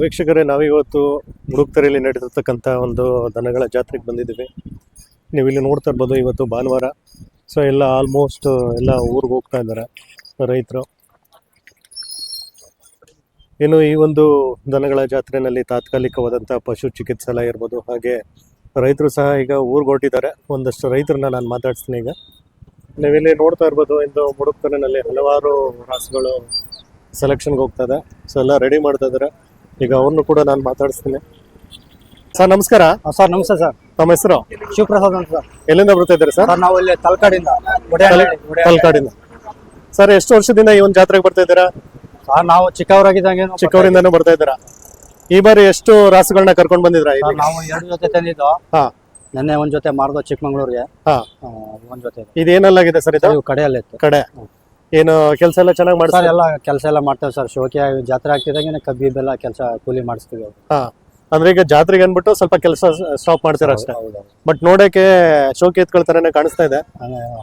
ವೀಕ್ಷಕರೇ, ನಾವಿವತ್ತು ಮುಡುಕ್ತರೆಯಲ್ಲಿ ನಡೆದಿರ್ತಕ್ಕಂಥ ಒಂದು ದನಗಳ ಜಾತ್ರೆಗೆ ಬಂದಿದ್ದೀವಿ. ನೀವು ಇಲ್ಲಿ ನೋಡ್ತಾ ಇರ್ಬೋದು, ಇವತ್ತು ಭಾನುವಾರ. ಸೊ ಎಲ್ಲ ಆಲ್ಮೋಸ್ಟ್ ಎಲ್ಲ ಊರಿಗೆ ಹೋಗ್ತಾ ಇದ್ದಾರೆ ರೈತರು. ಇನ್ನು ಈ ಒಂದು ದನಗಳ ಜಾತ್ರೆಯಲ್ಲಿ ತಾತ್ಕಾಲಿಕವಾದಂಥ ಪಶು ಚಿಕಿತ್ಸಾಲಯ ಇರ್ಬೋದು, ಹಾಗೆ ರೈತರು ಸಹ ಈಗ ಊರಿಗೆ ಹೊರಟಿದ್ದಾರೆ. ಒಂದಷ್ಟು ರೈತರನ್ನ ನಾನು ಮಾತಾಡ್ತೀನಿ ಈಗ. ನೀವಿಲ್ಲಿ ನೋಡ್ತಾ ಇರ್ಬೋದು, ಇಂದು ಮುಡುಕ್ತರಿನಲ್ಲಿ ಹಲವಾರು ರಾಸುಗಳು ಸೆಲೆಕ್ಷನ್ಗೆ ಹೋಗ್ತಾ ಇದೆ. ಸೊ ಎಲ್ಲ ರೆಡಿ ಮಾಡ್ತಾ ಇದ್ದಾರೆ. ಈಗ ಅವ್ರನ್ನು ಕೂಡ ನಾನು ಮಾತಾಡಿಸ್ತೀನಿ. ಸರ್ ನಮಸ್ಕಾರ. ಸರ್ ನಮಸ್ತೆ ಸರ್. ತಮ್ಮ ಹೆಸರು? ಶಿವಪ್ರಸಾದ್ ಅಂತ ಸರ್. ಎಲ್ಲಿಂದ ಬರ್ತಾ ಇದ್ದಾರೆ ಸರ್? ಸರ್ ನಾವು ಇಲ್ಲಿ ತಲಕಾಡಿಂದ ತಲಕಾಡಿಂದ. ಸರ್ ಎಷ್ಟು ವರ್ಷದಿಂದ ಈ ಒಂದು ಜಾತ್ರೆಗೆ ಬರ್ತಾ ಇದ್ದೀರಾ? ಸರ್ ನಾವು ಚಿಕ್ಕವರಾಗಿದ್ದಂಗೆ ಚಿಕ್ಕವರಿಂದನೂ ಬರ್ತಾ ಇದ್ದೀರಾ? ಈ ಬಾರಿ ಎಷ್ಟು ರಾಸುಗಳನ್ನ ಕರ್ಕೊಂಡು ಬಂದಿದ್ರ ಸರ್, ಇಲ್ಲಿ ನಾವು ಎರಡು ಜೊತೆ ತಂದಿದ್ದು. ಹಾ. ನೆನ್ನೆ ಒಂದ್ ಜೊತೆ ಮಾರ್ದು ಚಿಕ್ಕಮಂಗ್ಳೂರ್ಗೆ. ಹಾ. ಒಂದ್ ಜೊತೆ. ಇದೆ. ಇದೇನಲ್ಲಾಗಿದೆ ಸರ್ ಇದು? ಇವು ಕಡೆಯಲ್ಲಿ ಕಡೆ. ಏನು ಕೆಲಸ ಎಲ್ಲ ಚೆನ್ನಾಗಿ ಸರ್ ಎಲ್ಲಾ ಎಲ್ಲ ಕೆಲಸ ಎಲ್ಲ ಮಾಡ್ತೇವೆ ಸರ್. ಶೋಕಿ ಜಾತ್ರೆ ಆಗ್ತಿದಂಗೆ ಕಬ್ಬಿ ಬೆಲ್ಲ ಕೆಲಸ ಕೂಲಿ ಮಾಡಿಸ್ತೀವಿ ಹಾ. ಅಂದ್ರೆ ಈಗ ಜಾತ್ರೆಗೆ ಅನ್ಬಿಟ್ಟು ಸ್ವಲ್ಪ ಕೆಲಸ ಸ್ಟಾಪ್ ಮಾಡ್ತೀರ ಅಷ್ಟೇ? ಹೌದು ಬಟ್ ನೋಡಕ್ಕೆ ಶೋಕಿ ಎತ್ಕೊಳ್ ತರನೇ ಕಾಣಿಸ್ತಾ ಇದೆ.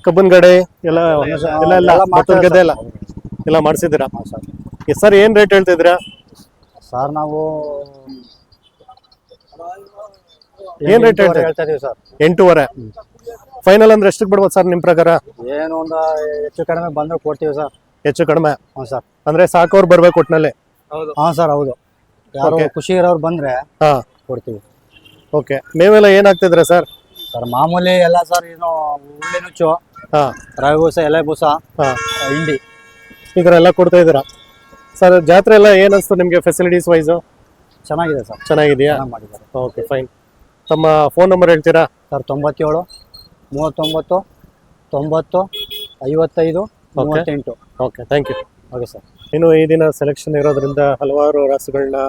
ಕಬ್ಬನ್ ಗಡೆ ಎಲ್ಲ ಎಲ್ಲ ಎಲ್ಲ ಮಾಡ್ತೇವೆ ಗದ್ದೆ ಸರ್. ಎಲ್ಲ ಎಲ್ಲ ಮಾಡಿಸಿದ್ದೀರಾ? ಸರ್. ಸರ್ ಏನ್ ರೇಟ್ ಹೇಳ್ತಿದ್ದೀರಾ ಸರ್ ನಾವು ಏನ್ ರೇಟ್ ಹೇಳ್ತೀವಿ ಹೇಳ್ತಾ ಹೇಳ್ತಾ ಇದೀವಿ ಸರ್. ಎಂಟೂವರೆ. ಫೈನಲ್ ಅಂದ್ರೆ ಎಷ್ಟಕ್ಕೆ ಬಿಡ್ಬೋದು ಸರ್ ನಿಮ್ ಪ್ರಕಾರ? ಏನು ಒಂದು ಹೆಚ್ಚು ಕಡಿಮೆ ಬಂದ್ರೆ ಕೊಡ್ತೀವಿ ಸರ್ ಹೆಚ್ಚು ಕಡಿಮೆ? ಹ್ಞೂ ಸರ್ ಅಂದ್ರೆ ಸಾಕೋರ್ ಬರ್ಬೇಕು ಒಟ್ನಲ್ಲಿ? ಹಾಂ ಸರ್ ಹೌದು. ಯಾರು Okay. ಖುಷಿ ಇರೋರು ಬಂದ್ರೆ ಹಾ. ಕೊಡ್ತೀವಿ. ಓಕೆ ಮೇವೆಲ್ಲ ಏನಾಗ್ತಿದ್ರೆ ಸರ್ ಸರ್ ಮಾಮೂಲಿ ಎಲ್ಲ ಸರ್ ಏನು ಉಳ್ಳಿ ನುಚ್ಚು ಹಾ. ರವೆ ಬೂಸ ಎಲೆ ಬೂಸ ಹಾ. ಹಿಂಡಿ. ಈ ಥರ ಎಲ್ಲ ಕೊಡ್ತಾ ಇದ್ದೀರಾ? ಸರ್ ಜಾತ್ರೆ ಎಲ್ಲ ಏನಿಸ್ತು ನಿಮಗೆ ನಿಮ್ಗೆ ಫೆಸಿಲಿಟೀಸ್ ವೈಸು ಚೆನ್ನಾಗಿದೆ ಸರ್ ಚೆನ್ನಾಗಿದೆಯಾ? ಚೆನ್ನಾಗಿ ಮಾಡಿದ್ದಾರೆ. ಓಕೆ ಫೈನ್ ತಮ್ಮ ಫೋನ್ ನಂಬರ್ ಹೇಳ್ತೀರಾ? ಸರ್ ತೊಂಬತ್ತೇಳು ಮೂವತ್ತೊಂಬತ್ತು ತೊಂಬತ್ತು ಐವತ್ತೈದು ಮೂವತ್ತೆಂಟು. Okay thank you okay sir ಇನ್ನು ಈ ದಿನ ಸೆಲೆಕ್ಷನ್ ಇರೋದ್ರಿಂದ ಹಲವಾರು ರಾಸುಗಳನ್ನ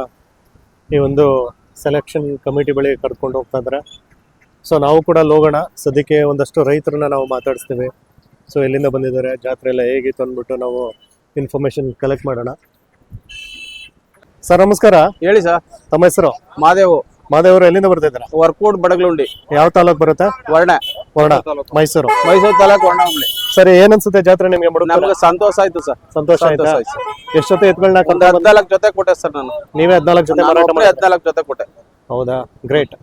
ಈ ಒಂದು ಸೆಲೆಕ್ಷನ್ ಕಮಿಟಿ ಬಳಿ ಕರ್ಕೊಂಡು ಹೋಗ್ತಾ ಇದ್ದಾರೆ. ಸೊ ನಾವು ಕೂಡ ಲೋಗೋಣ. ಹೋಗೋಣ ಸದ್ಯಕ್ಕೆ ಒಂದಷ್ಟು ರೈತರನ್ನ ನಾವು ಮಾತಾಡಿಸ್ತೀವಿ. ಸೊ ಎಲ್ಲಿಂದ ಬಂದಿದ್ದಾರೆ ಜಾತ್ರೆ ಎಲ್ಲ ಹೇಗಿತ್ತು ಅಂದ್ಬಿಟ್ಟು ನಾವು ಇನ್ಫಾರ್ಮೇಶನ್ ಕಲೆಕ್ಟ್ ಮಾಡೋಣ. ಸರ್ ನಮಸ್ಕಾರ. ಹೇಳಿ ಸರ್ ತಮ್ಮ ಹೆಸರು? ಮಾದೇವು. ಮಾದೇವರು ಎಲ್ಲಿಂದ ಬರ್ತಿದ್ದೀರಾ ವರ್ಕೌಟ್ ಬಡಗ್ಲುಂಡಿ. ಯಾವ ತಾಲೂಕ್ ಬರುತ್ತೆ? ವರ್ಣ. ವರ್ಣ. ಮೈಸೂರು. ಮೈಸೂರು ತಾಲೂಕು ವರ್ಣ ಹುಬ್ಳಿ ಸರಿ ಏನ್ ಅನ್ಸುತ್ತೆ ಜಾತ್ರೆ ನಿಮ್ಗೆ ಮುಡುಕ ನಮ್ಗೆ ಸಂತೋಷ ಆಯ್ತು ಸರ್. ಸಂತೋಷ ಸಂತೋಷ ಆಯ್ತು ಸರ್. ಎಷ್ಟು ಜೊತೆ ಎತ್ಗಳನ್ನ ಒಂದು ಹದಿನಾಲ್ಕು ಜೊತೆ ಕೊಟ್ಟೆ ಸರ್ ನಾನು. ನೀವೇ ಹದಿನಾಲ್ಕು ಜೊತೆ ಮಾರಾಟ ಮಾಡಿ ಹದಿನಾಲ್ಕು ಜೊತೆ ಕೊಟ್ಟೆ. ಹೌದಾ? ಗ್ರೇಟ್.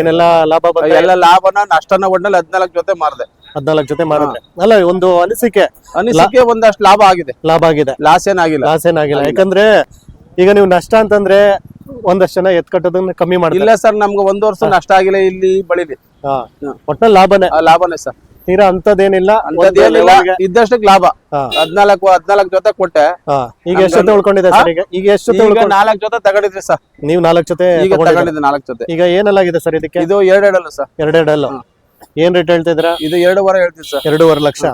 ಏನೆಲ್ಲ ಲಾಭ ಬಂದ ಎಲ್ಲ ಲಾಭನ ನಷ್ಟನ ಒಡ್ನಲ್ಲಿ ಹದಿನಾಲ್ಕು ಜೊತೆ ಮಾರ್ದೆ. ಹದಿನಾಲ್ಕು ಜೊತೆ ಮಾರಿದ್ರೆ ಅಲ್ಲ ಒಂದು ಅನಿಸಿಕೆ. ಅನಿಸಿಕೆ ಒಂದಷ್ಟು ಲಾಭ ಆಗಿದೆ. ಲಾಭ ಆಗಿದೆ. ಲಾಸ್ ಏನಾಗಿಲ್ಲ ಲಾಸ್ ಏನಾಗಿಲ್ಲ ಯಾಕಂದ್ರೆ ಈಗ ನೀವು ನಷ್ಟ ಅಂತಂದ್ರೆ ಒಂದಷ್ಟು ಜನ ಎತ್ ಕಟ್ಟೋದನ್ನ ಕಮ್ಮಿ ಮಾಡಿ ಇಲ್ಲ ಸರ್ ನಮ್ಗೆ ಒಂದ್ ವರ್ಷ ನಷ್ಟ ಆಗಿಲ್ಲ ಇಲ್ಲಿ ಬಳಿಲಿ. ಒಟ್ಟ. ಒಟ್ನಲ್ಲಿ ಲಾಭನೇ. ಆ ಲಾಭನೇ ಸರ್. ತೀರಾ ಅಂತದೇನಿಲ್ಲ ಅಂತದೇನಿಲ್ಲ ಇದ್ದಷ್ಟಕ್ಕೆ ಲಾಭ. ಹಾ. ಹದ್ನಾಲ್ಕು ಹದಿನಾಲ್ಕು ಜೊತೆ ಕೊಟ್ಟೆ. ಹಾ. ಈಗ ಎಷ್ಟು ಜೊತೆ ಉಳ್ಕೊಂಡಿದೆ ಸರ್ ಈಗ? ಈಗ ಎಷ್ಟು ಜೊತೆ ಈಗ ಉಳ್ಕೊಂಡು ನಾಲ್ಕು ಜೊತೆ ತಗೊಂಡಿದ್ರಿ ಸರ್. ನೀವು ನಾಲ್ಕು ಜೊತೆ ಈಗ ತಗೊಂಡಿದ್ದೀರಾ? ತಗೊಂಡಿದ್ದೆ ನಾಲ್ಕು ಜೊತೆ. ಈಗ ಏನೆಲ್ಲಾಗಿದೆ ಸರ್ ಇದಕ್ಕೆ? ಇದು ಎರಡೆರಡಲ್ಲ ಸರ್. ಎರಡೆರಡಲ್ಲ. ಏನ್ ರೇಟ್ ಹೇಳ್ತಿದ್ರ ಇದು ಎರಡೂವರೆ ಹೇಳ್ತೀನಿ ಸರ್. ಎರಡೂವರೆ ಲಕ್ಷ.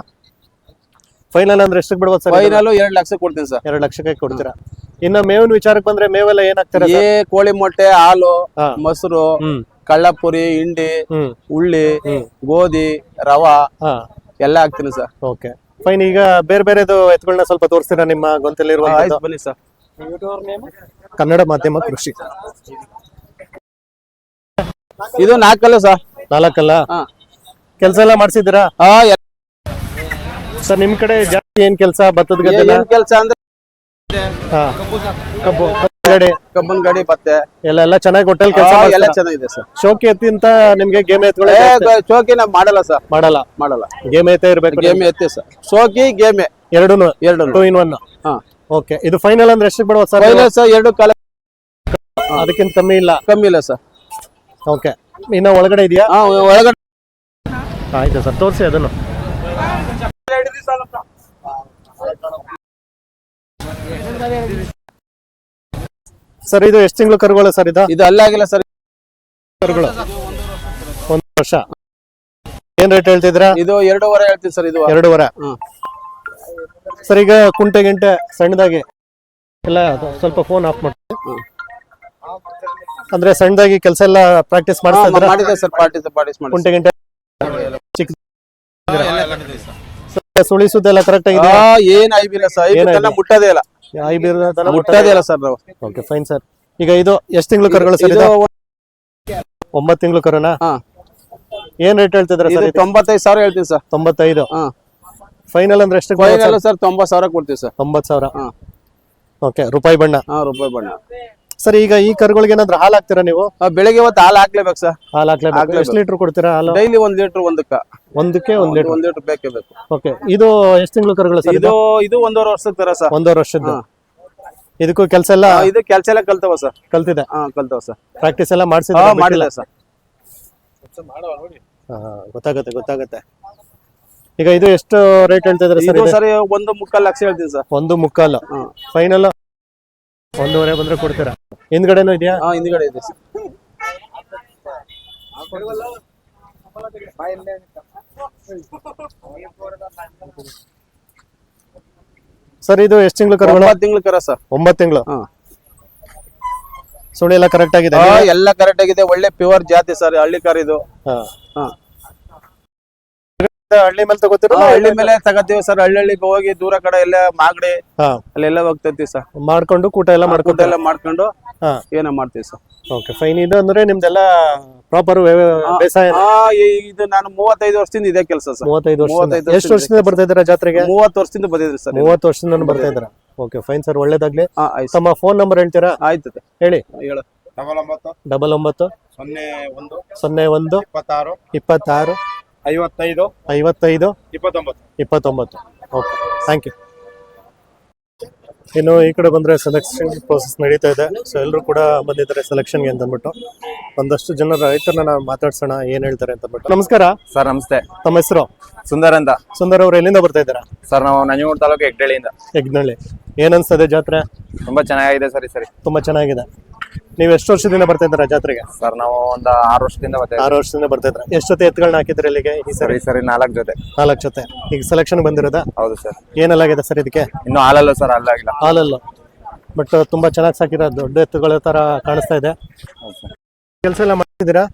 ಫೈನಲ್ ಅಂದ್ರೆ ಎಷ್ಟಕ್ಕೆ ಬಿಡ್ಬೋದು ಸರ್ ಫೈನಲ್ ಎರಡ್ ಲಕ್ಷ ಕೊಡ್ತೀನಿ ಸರ್. ಎರಡು ಲಕ್ಷಕ್ಕೆ ಕೊಡ್ತೀರಾ? ಇನ್ನ ಮೇವಿನ ವಿಚಾರಕ್ಕೆ ಬಂದ್ರೆ ಮೇವೆಲ್ಲ ಏನಾಗ್ತಾರೆ ಏ ಕೋಳಿ ಮೊಟ್ಟೆ ಹಾಲು. ಮೊಸರು ಕಳ್ಳಪುರಿ ಹಿಂಡಿ ಉಳ್ಳಿ ಗೋಧಿ ರವ ಎಲ್ಲ ಹಾಕ್ತೀನಿ ಸರ್. ಓಕೆ. ಫೈನ್ ಈಗ ಬೇರೆ ಬೇರೆದು ಎತ್ತುಗಳನ್ನ ಸ್ವಲ್ಪ ತೋರಿಸ್ತೀರಾ ನಿಮ್ಮ ಗೊಂತಲ್ಲಿರುವ ಬನ್ನಿ ಸರ್. ಕನ್ನಡ ಮಾಧ್ಯಮ ಕೃಷಿ. ಇದು ನಾಲ್ಕಲ್ಲ ಸರ್. ನಾಲ್ಕಲ್ಲ? ಕೆಲಸ ಎಲ್ಲ ಮಾಡ್ಸಿದ್ದೀರಾ? ಸರ್ ನಿಮ್ ಕಡೆ ಜಾಸ್ತಿ ಏನ್ ಕೆಲಸ ಬತ್ತದ ಗದ್ದೆ ಕೆಲಸ ಅಂದ್ರೆ ಕಬ್ಬು ಗಾಡಿ. ಕಬ್ಬನ್ ಗಾಡಿ ಮತ್ತೆ. ಎಲ್ಲ ಎಲ್ಲ ಚೆನ್ನಾಗಿ ಹೋಟೆಲ್ ಕೆಲಸ ಎಲ್ಲ ಚೆನ್ನಾಗಿದೆ ಸರ್. ಶೋಕಿ ಎತ್ತಿಂತ ನಿಮ್ಗೆ ಗೇಮ್ ಎತ್ಕೊಳ್ಳಿ ಶೋಕಿ ನಾವು ಮಾಡಲ್ಲ ಸರ್. ಮಾಡಲ್ಲ? ಮಾಡಲ್ಲ. ಗೇಮ್ ಐತೆ ಇರ್ಬೇಕು ಗೇಮ್ ಎತ್ತಿ ಸರ್. ಶೋಕಿ ಗೇಮೆ. ಎರಡೂನು? ಎರಡು ಟೂ ಇನ್ ಒನ್ ಹಾ. ಓಕೆ ಇದು ಫೈನಲ್ ಅಂದ್ರೆ ಎಷ್ಟು ಬಿಡುವ ಸರ್ ಫೈನಲ್ ಸರ್ ಎರಡು ಕಾಲ ಅದಕ್ಕಿಂತ ಕಮ್ಮಿ ಇಲ್ಲ. ಕಮ್ಮಿ ಇಲ್ಲ ಸರ್. ಓಕೆ ಇನ್ನ ಒಳಗಡೆ ಇದೆಯಾ? ಹಾ ಒಳಗಡೆ ಆಯ್ತು ಸರ್ ತೋರಿಸಿ ಅದನ್ನು. ಸರ್ ಇದು ಎಷ್ಟು ತಿಂಗಳು ಕರುಗಳು ಸರ್ ಇದು? ಇದು ಅಲ್ಲ ಆಗಿಲ್ಲ ಸರ್. ಕರುಗಳು. ಒಂದು ವರ್ಷ. ಏನ್ ರೇಟ್ ಹೇಳ್ತಿದ್ರ ಇದು ಎರಡೂವರೆ ಹೇಳ್ತೀವಿ ಸರ್ ಇದು ಎರಡೂವರೆ. ಸರ್ ಈಗ ಕುಂಟೆ ಗಿಂಟೆ ಸಣ್ಣದಾಗಿ ಎಲ್ಲ ಸ್ವಲ್ಪ ಫೋನ್ ಆಫ್ ಮಾಡ್ತೀವಿ ಅಂದ್ರೆ ಸಣ್ಣದಾಗಿ ಕೆಲಸ ಎಲ್ಲ ಪ್ರಾಕ್ಟೀಸ್ ಮಾಡ್ತಾ ಮಾಡಿದೆ ಸರ್ ಮಾಡಿ ಕುಂಟೆ ಗಿಂಟೆ ಚಿಕ್ಕ ಸುಳಿ ಸುದ್ದಿ ಎಲ್ಲ ಕರೆಕ್ಟ್ ಆಗಿದೆ ಏನ್ ಸರ್ ಮುಟ್ಟದೇ ಇಲ್ಲ. ಐ ಬೀರ್ನ ದನ ಮುಟ್ಟದೇ ಇಲ್ಲ ಸರ್ ನಾವು. ಓಕೆ ಫೈನ್ ಸರ್ ಈಗ ಇದು ಎಷ್ಟು ತಿಂಗಳು ಕರುಗಳು ಸರ್ ಇದು? ಒಂಬತ್ತು ತಿಂಗಳು ಕರುನಾ? ಹಾ. ಏನ್ ರೇಟ್ ಹೇಳ್ತಿದ್ರ ಸರ್ ಇದು ತೊಂಬತ್ತೈದು ಸಾವಿರ ಹೇಳ್ತೀನಿ ಸರ್. ತೊಂಬತ್ತೈದು? ಹಾ. ಫೈನಲ್ ಅಂದ್ರೆ ಎಷ್ಟು ಸರ್ ತೊಂಬತ್ತು ಸಾವಿರ ಕೊಡ್ತೀವಿ ಸರ್. ತೊಂಬತ್ತು ಸಾವಿರ? ಹಾ. ಓಕೆ ರೂಪಾಯಿ ಬಣ್ಣ. ಹಾ ರೂಪಾಯಿ ಬಣ್ಣ. ಸರ್ ಈಗ ಈ ಕರುಗಳಿಗೆ ಏನಾದ್ರು ಹಾಲು ಹಾಕ್ತೀರಾ ನೀವು? ಆ, ಬೆಳಿಗ್ಗೆ ಹೊತ್ತು ಹಾಲು ಹಾಕ್ಲೇಬೇಕು ಸರ್. ಹಾಲು ಹಾಕ್ಲೇಬೇಕು. ಹಾಕ್ಲೇಬೇಕು. ಎಷ್ಟು ಲೀಟರ್ ಕೊಡ್ತೀರಾ ಹಾಲು? ಡೈಲಿ ಒಂದ್ ಲೀಟರ್ ಒಂದಕ್ಕ. ಒಂದಕ್ಕೆ ಒಂದ್ ಲೀಟರ್. ಒಂದ್ ಲೀಟರ್ ಬೇಕೇ ಬೇಕು. ಓಕೆ. ಇದು ಎಷ್ಟು ತಿಂಗಳು ಕರುಗಳು ಸರ್ ಇದು? ಇದು ಒಂದೂವರೆ ವರ್ಷದ ತರ ಸರ್. ಒಂದೂವರೆ ವರ್ಷದ್ದು. ಇದಕ್ಕೂ ಕೆಲಸ ಎಲ್ಲ ಆ, ಇದು ಕೆಲಸ ಎಲ್ಲ ಕಲ್ತವ ಸರ್. ಕಲ್ತಿದೆ? ಹಾ ಕಲ್ತವ ಸರ್. ಪ್ರಾಕ್ಟೀಸ್ ಎಲ್ಲ ಹಾ ಮಾಡಿಸಿದ್ರೆ ಮಾಡಿಲ್ಲ ಸರ್. ಗೊತ್ತಾಗತ್ತೆ ಗೊತ್ತಾಗತ್ತೆ. ಈಗ ಇದು ಎಷ್ಟು ರೇಟ್ ಹೇಳ್ತಾ ಇದ್ರೆ ಸರ್ ಇದು ಸರಿ ಒಂದು ಮುಕ್ಕಾಲ್ ಲಕ್ಷ ಹೇಳ್ತೀನಿ ಸರ್. ಒಂದು ಮುಕ್ಕಾಲು. ಫೈನಲ್ ಒಂದೂವರೆ ಬಂದ್ರೆ ಕೊಡ್ತೀರಾ? ಹಿಂದ್ಗಡೆನೂ ಇದೆಯಾ? ಹಾ ಹಿಂದ್ಗಡೆ ಇದೆ. ಸರ್ ಸರ್ ಇದು ಎಷ್ಟು ತಿಂಗಳು ಕರುಗಳು? ಒಂಬತ್ತು ತಿಂಗಳು ಕರ ಸರ್. ಒಂಬತ್ತು ತಿಂಗಳು? ಹಾ. ಸುಳಿ ಎಲ್ಲ ಕರೆಕ್ಟ್ ಆಗಿದೆ? ಹಾ, ಎಲ್ಲ ಕರೆಕ್ಟ್ ಆಗಿದೆ. ಒಳ್ಳೆ ಪ್ಯೂರ್ ಜಾತಿ ಸರ್. ಹಳ್ಳಿ ಕಾರ್ ಇದು. ಹಾ. ಹಾ. ಹಳ್ಳಿ ಮೇಲೆ ತಗೋತೀರ ಹಳ್ಳಿ ಮೇಲೆ ತಗೋತೀವಿ ಸರ್. ಹಳ್ಳಿ ಹಳ್ಳಿಗೆ ಹೋಗಿ ದೂರ ಕಡೆ ಎಲ್ಲ ಮಾಗಡಿ ಅಲ್ಲೆಲ್ಲ ಹೋಗ್ತೈತಿ ಸರ್. ಮಾಡ್ಕೊಂಡು ಕೂಟ ಎಲ್ಲ ಮಾಡ್ಕೊಂಡು ಎಲ್ಲ ಮಾಡ್ಕೊಂಡು ಏನೋ ಮಾಡ್ತೀವಿ ಸರ್. ಓಕೆ ಫೈನ್ ಇದು ಅಂದ್ರೆ ನಿಮ್ದೆಲ್ಲ ಪ್ರಾಪರ್ ಬೇಸಾಯ ಇದು ನಾನು ಮೂವತ್ತೈದು ವರ್ಷದಿಂದ ಇದೇ ಕೆಲಸ ಸರ್. ಮೂವತ್ತೈದು ವರ್ಷ ಎಷ್ಟು ವರ್ಷದಿಂದ ಬರ್ತಾ ಇದ್ದೀರಾ ಜಾತ್ರೆಗೆ? ಮೂವತ್ತು ವರ್ಷದಿಂದ ಬಂದಿದ್ರಿ ಸರ್. ಮೂವತ್ತು ವರ್ಷದಿಂದ ಬರ್ತಾ ಇದ್ದೀರಾ? ಓಕೆ ಫೈನ್ ಸರ್ ಒಳ್ಳೇದಾಗ್ಲಿ. ತಮ್ಮ ಫೋನ್ ನಂಬರ್ ಹೇಳ್ತೀರಾ? ಆಯ್ತು ಹೇಳಿ. ಹೇಳು. ಡಬಲ್ ಒಂಬತ್ತು. ಡಬಲ್ ಒಂಬತ್ತು. ಸೊನ್ನೆ ಒಂದು. ಸೊನ್ನೆ ಒಂದು. ಇಪ್ಪತ್ತಾರು. ಇಪ್ಪತ್ತಾರು. ಐವತ್ತೈದು ಐವತ್ತೈದು ಇಪ್ಪತ್ತೊಂಬತ್ತು. ಇಪ್ಪತ್ತೊಂಬತ್ತು. ಓಕೆ ಥ್ಯಾಂಕ್ ಯು ಇನ್ನು ಈ ಕಡೆ ಬಂದ್ರೆ ಸೆಲೆಕ್ಷನ್ ಪ್ರೋಸೆಸ್ ನಡೀತಾ ಇದೆ. ಸೊ ಎಲ್ಲರೂ ಕೂಡ ಬಂದಿದ್ದಾರೆ ಸೆಲೆಕ್ಷನ್ಗೆ ಅಂತ ಅಂದ್ಬಿಟ್ಟು. ಒಂದಷ್ಟು ಜನ ರೈತರನ್ನ ನಾವು ಮಾತಾಡ್ಸೋಣ ಏನ್ ಹೇಳ್ತಾರೆ ಅಂತ ಅಂದ್ಬಿಟ್ಟು. ನಮಸ್ಕಾರ. ಸರ್ ನಮಸ್ತೆ. ತಮ್ಮ ಹೆಸರು? ಸುಂದರ್ ಅಂತ. ಸುಂದರ್ ಅವ್ರು ಎಲ್ಲಿಂದ ಬರ್ತಾ ಇದ್ದೀರಾ? ಸರ್ ನಾವು ನಂಜನಗೂಡು ತಾಲೂಕು ಹೆಗ್ಡಳ್ಳಿಯಿಂದ. ಯಜ್ಞಳ್ಳಿ ಏನ್ ಅನ್ಸ್ತದೆ ಜಾತ್ರೆ? ತುಂಬಾ ಚೆನ್ನಾಗಿದೆ ಸರಿ ಈ ಸರಿ. ತುಂಬಾ ಚೆನ್ನಾಗಿದೆ. ನೀವು ಎಷ್ಟು ವರ್ಷದಿಂದ ಬರ್ತಾ ಇದ್ದೀರಾ ಜಾತ್ರೆಗೆ? ಸರ್ ನಾವು ಒಂದು ಆರು ವರ್ಷದಿಂದ ಆರು ವರ್ಷದಿಂದ ಬರ್ತಾ ಇದ್ರ ಎಷ್ಟು ಜೊತೆ ಎತ್ತುಗಳನ್ನ ಹಾಕಿದ್ರೆ ಇಲ್ಲಿಗೆ ಈ ಸರ್? ಸರಿ ಈ ಸರಿ ನಾಲ್ಕು ಜೊತೆ. ನಾಲ್ಕು ಜೊತೆ. ಈಗ ಸೆಲೆಕ್ಷನ್ ಬಂದಿರೋದಾ? ಹೌದು ಸರ್. ಏನಲ್ಲಾಗಿದೆ ಸರ್ ಇದಕ್ಕೆ? ಇನ್ನು ಹಾಲಲ್ಲ ಸರ್ ಅಲ್ಲಾಗಿಲ್ಲ ಹಾಲಲ್ಲ. ಬಟ್ ತುಂಬಾ ಚೆನ್ನಾಗಿ ಸಾಕಿರೋ ದೊಡ್ಡ ಎತ್ತುಗಳ ತರ ಕಾಣಿಸ್ತಾ ಇದೆ. ಕೆಲಸ ಎಲ್ಲ ಮಾಡ್ತಿದ್ದೀರಾ?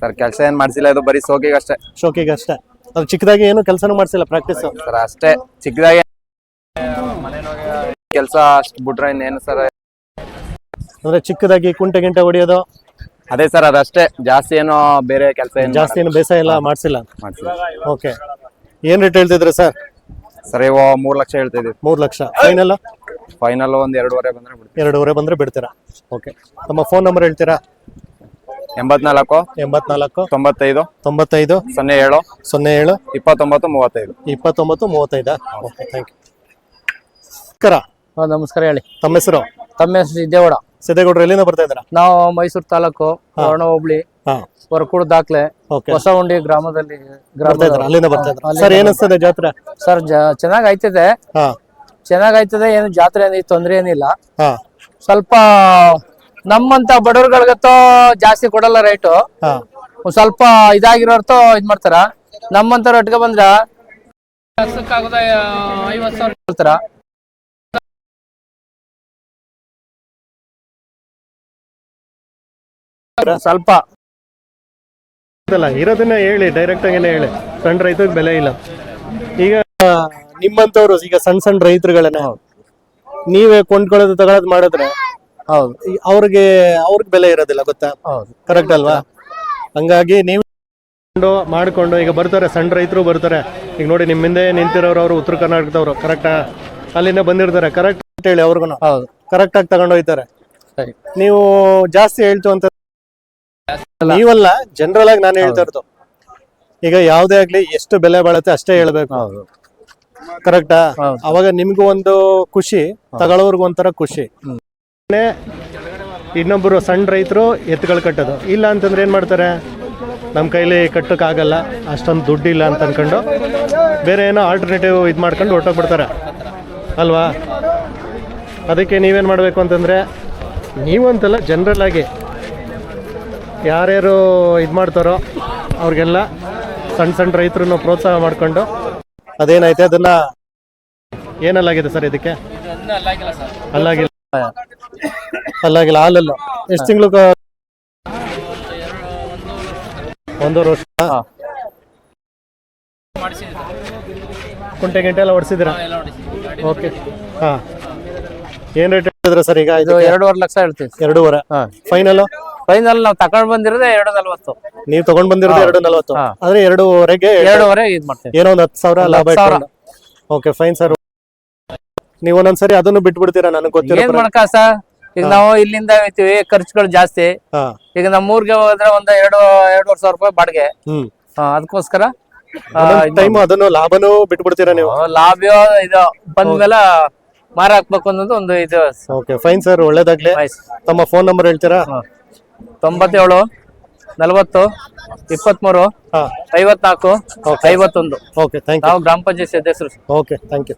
ಸರ್ ಕೆಲಸ ಏನ್ ಮಾಡ್ಸಿಲ್ಲ ಇದು ಬರೀ ಸೋಕಿಗೆ ಅಷ್ಟೇ ಶೋಕಿಗೆ ಅಷ್ಟೇ. ಅದು ಚಿಕ್ಕದಾಗಿ ಏನು ಕೆಲಸನೂ ಮಾಡ್ಸಿಲ್ಲ ಪ್ರಾಕ್ಟೀಸ್ ಸರ್ ಅಷ್ಟೇ. ಚಿಕ್ಕದಾಗಿ ಕೆಲಸ ಅಷ್ಟು ಬಿಟ್ರೆ ಇನ್ನೇನು ಸರ್ ಅಂದ್ರೆ ಚಿಕ್ಕದಾಗಿ ಕುಂಟೆ ಗಿಂಟೆ ಹೊಡೆಯೋದು. ಅದೇ ಸರ್ ಅದಷ್ಟೇ. ಜಾಸ್ತಿ ಏನೋ ಬೇರೆ ಕೆಲಸ ಏನು ಜಾಸ್ತಿ ಏನು ಬೇಸಾಯ ಎಲ್ಲ ಮಾಡ್ಸಿಲ್ಲ? ಮಾಡಿಸಿಲ್ಲ. ಓಕೆ. ಏನ್ ರೇಟ್ ಹೇಳ್ತಿದ್ರೆ ಸರ್? ಸರ್ ಇವ ಮೂರ್ ಲಕ್ಷ ಹೇಳ್ತಾ ಮೂರು ಮೂರ್ ಲಕ್ಷ. ಫೈನಲ್ ಫೈನಲ್ ಒಂದ್ ಎರಡೂವರೆ ಬಂದ್ರೆ ಬಿಡ್ತೀವಿ. ಎರಡೂವರೆ ಬಂದ್ರೆ ಬಿಡ್ತೀರಾ? ಓಕೆ. ತಮ್ಮ ಫೋನ್ ನಂಬರ್ ಹೇಳ್ತೀರಾ? ಎಂಬತ್ನಾಲ್ಕು ಎಂಬತ್ನಾಲ್ಕು ತೊಂಬತ್ತೈದು ತೊಂಬತ್ತೈದು ಸೊನ್ನೆ ಏಳು ಸೊನ್ನೆ ಏಳು ಇಪ್ಪತ್ತೊಂಬತ್ತು ಮೂವತ್ತೈದು. ಇಪ್ಪತ್ತೊಂಬತ್ತು ಮೂವತ್ತೈದಾ. ಓಕೆ ಥ್ಯಾಂಕ್ ಯು ನಮಸ್ಕಾರ. ಹಾ, ನಮಸ್ಕಾರ ಹೇಳಿ. ತಮ್ಮ ಹೆಸರು? ತಮ್ಮ ಹೆಸರು ಸಿದ್ದೇಗೌಡ. ಸಿದ್ದೇಗೌಡರು ಎಲ್ಲಿಂದ ಬರ್ತಾ ಇದ್ದೀರಾ? ನಾವು ಮೈಸೂರು ತಾಲೂಕು ವರ್ಣ ಹೋಬಳಿ ಹೊರಕೂಡು ದಾಖಲೆ ಓಕೆ. ಹೊಸ ಉಂಡಿ ಗ್ರಾಮದಲ್ಲಿ ಬರ್ತಾ ಇದ್ದೀರಾ? ಅಲ್ಲಿಂದ ಬರ್ತಾ ಇದ್ದೀರಾ? ಸರ್ ಏನಿಸ್ತದೆ ಜಾತ್ರೆ? ಸರ್ ಚೆನ್ನಾಗ್ ಆಯ್ತದೆ ಹಾ. ಏನು ಜಾತ್ರೆ ಏನಿ ತೊಂದ್ರೆ ಏನಿಲ್ಲ. ಹಾ. ಸ್ವಲ್ಪ ನಮ್ಮಂತ ಬಡವ್ರಗಳಿಗತ್ತೋ ಜಾಸ್ತಿ ಕೊಡಲ್ಲ ರೇಟು ಹಾ. ಸ್ವಲ್ಪ ಇದಾಗಿರೋರ್ತು ಇದ್ ಮಾಡ್ತಾರ? ನಮ್ಮಂತ ಒಟ್ಟಿಗೆ ಬಂದ್ರ? ಐವತ್ ಸಾವಿರ ಸ್ವಲ್ಪ ಇರೋದನ್ನ ಹೇಳಿ ಡೈರೆಕ್ಟ್ ಆಗೇನೆ ಹೇಳಿ. ಸಣ್ಣ ರೈತರಿಗೆ ಬೆಲೆ ಇಲ್ಲ. ಈಗ ನಿಮ್ಮಂತವ್ರು ಈಗ ಸಣ್ಣ ಸಣ್ಣ ರೈತರುಗಳನ್ನ ನೀವೇ ಕೊಂಡ್ಕೊಳ್ಳೋದು ತಗೊಳ್ಳೋದು ಮಾಡಿದ್ರೆ ಹೌದು. ಅವ್ರಿಗೆ ಅವ್ರಿಗೆ ಬೆಲೆ ಇರೋದಿಲ್ಲ ಗೊತ್ತಾ? ಹೌದು. ಕರೆಕ್ಟ್ ಅಲ್ವಾ? ಹಂಗಾಗಿ ನೀವು ಮಾಡ್ಕೊಂಡು- ಈಗ ಬರ್ತಾರೆ ಸಣ್ಣ ರೈತರು ಬರ್ತಾರೆ. ಈಗ ನೋಡಿ ನಿಮ್ಮ ಹಿಂದೆ ನಿಂತಿರೋರು ಅವರು ಉತ್ತರ ಕರ್ನಾಟಕದವರು ಕರೆಕ್ಟಾ ಅಲ್ಲಿಂದ ಬಂದಿರ್ತಾರೆ ಕರೆಕ್ಟ್ ಹೇಳಿ ಅವ್ರಿಗೂ ಹೌದು. ಕರೆಕ್ಟ್ ಆಗಿ ತಗೊಂಡು ಹೋಯ್ತಾರೆ. ಸರಿ. ನೀವು ಜಾಸ್ತಿ ಹೇಳ್ತು ಅಂತ ನೀವಲ್ಲ ಜನರಲ್ ಆಗಿ ನಾನು ಹೇಳ್ತಾ ಇರೋದು. ಈಗ ಯಾವ್ದೇ ಆಗ್ಲಿ ಎಷ್ಟು ಬೆಲೆ ಬಾಳುತ್ತೆ ಅಷ್ಟೇ ಹೇಳ್ಬೇಕು. ಹೌದು. ಕರೆಕ್ಟಾ. ಅವಾಗ ನಿಮ್ಗೂ ಒಂದು ಖುಷಿ ತಗೊಳ್ಳೋರ್ಗು ಒಂಥರ ಖುಷಿ. ಇನ್ನೊಬ್ಬರು ಇನ್ನೊಬ್ರು ಸಣ್ಣ ರೈತರು ಎತ್ತುಗಳು ಕಟ್ಟೋದು. ಇಲ್ಲ ಅಂತಂದ್ರೆ ಏನ್ ಮಾಡ್ತಾರೆ? ನಮ್ಮ ಕೈಲಿ ಕಟ್ಟಕ್ಕಾಗಲ್ಲ ಅಷ್ಟೊಂದು ದುಡ್ಡು ಇಲ್ಲ ಅಂತ ಅನ್ಕೊಂಡು ಬೇರೆ ಏನೋ ಆಲ್ಟರ್ನೇಟಿವ್ ಇದು ಮಾಡ್ಕೊಂಡು ಹೊರಟೋಗ್ಬಿಡ್ತಾರೆ. ಅಲ್ವಾ? ಅದಕ್ಕೆ ನೀವೇನು ಮಾಡಬೇಕು ಅಂತಂದರೆ ನೀವಂತಲ್ಲ ಜನರಲ್ ಆಗಿ ಯಾರ್ಯಾರು ಇದು ಮಾಡ್ತಾರೋ ಅವ್ರಿಗೆಲ್ಲ ಸಣ್ಣ ಸಣ್ಣ ರೈತರನ್ನು ಪ್ರೋತ್ಸಾಹ ಮಾಡ್ಕೊಂಡು. ಅದೇನೈತೆ ಅದನ್ನ? ಏನಲ್ಲಾಗಿದೆ ಸರ್ ಇದಕ್ಕೆ? ಅಲ್ಲಾಗಿಲ್ಲ. ಅಲ್ಲಾಗಿಲ್ಲ ಹಾಲಲ್ಲ. ಎಷ್ಟು ತಿಂಗಳು ಒಂದೂವರೆ ವರ್ಷ. ಕುಂಟೆ ಗಂಟೆ ಎಲ್ಲ ಹೊಡ್ಸಿದ್ದೀರಾ ಓಕೆ. ಹಾಂ. ಏನು ರೇಟ್ ಹೇಳಿದ್ರ ಸರ್ ಈಗ ಇದು ಎರಡೂವರೆ ಲಕ್ಷ ಹೇಳ್ತೀವಿ ಎರಡೂವರೆ. ಹಾ. ಫೈನಲ್ ಫೈನಲ್ ನಾವು ತಕೊಂಡ್ ಬಂದಿರೋದೇ ಎರಡು ನಲ್ವತ್ತು. ನೀವು ತಗೊಂಡ್ ಬಂದಿರೋದು ಎರಡು ನಲ್ವತ್ತು. ಆದ್ರೆ ಎರಡೂವರೆಗೆ ಎರಡೂವರೆ ಇದ್ ಮಾಡ್ತೀವಿ. ಏನೋ ಒಂದ್ ಹತ್ತು ಸಾವಿರ ಲಾಭ ಹತ್ತು ಸಾವಿರ. ಓಕೆ ಫೈನ್ ಸರ್ ನೀವು ಒಂದೊಂದ್ಸರಿ ಅದನ್ನು ಬಿಟ್ಬಿಡ್ತೀರಾ ನನಗೆ ಗೊತ್ತಿರೋ ಏನ್ ಪ್ರಕಾರ. ಮಾಡಕ ಸರ್? ಈಗ ನಾವು ಇಲ್ಲಿಂದ ಹೋಗ್ತೀವಿ ಖರ್ಚುಗಳು ಜಾಸ್ತಿ. ಹಾ. ಈಗ ನಮ್ಮ ಊರಿಗೆ ಹೋದ್ರೆ ಒಂದ್ ಎರಡು ಎರಡೂವರೆ ಸಾವಿರ ರೂಪಾಯಿ ಬಾಡಿಗೆ. ಹ್ಮ್. ಆ, ಅದಕ್ಕೋಸ್ಕರ ಆ, ಇದು ಟೈಮ್ ಅದನ್ನು ಲಾಭನೂ ಬಿಟ್ಬಿಡ್ತೀರಾ ನೀವು? ಲಾಭ ಇದು ಬಂದ್ಮೇಲೆ ಮಾರ ಹಾಕ್ಬೇಕು ಅನ್ನೋದು ಒಂದು ಇದು. ಓಕೆ ಫೈನ್ ಸರ್ ಒಳ್ಳೇದಾಗ್ಲಿ. ತಮ್ಮ ಫೋನ್ ನಂಬರ್ ಹೇಳ್ತೀರಾ? ತೊಂಬತ್ತೇಳು ನಲವತ್ತು ಇಪ್ಪತ್ಮೂರು ಐವತ್ನಾಲ್ಕು ಐವತ್ತೊಂದು. ಓಕೆ ಥ್ಯಾಂಕ್ ಯು ನಾವು ಗ್ರಾಮ ಪಂಚಾಯತ್ ಸದಸ್ಯರು ಓಕೆ ಥ್ಯಾಂಕ್ ಯು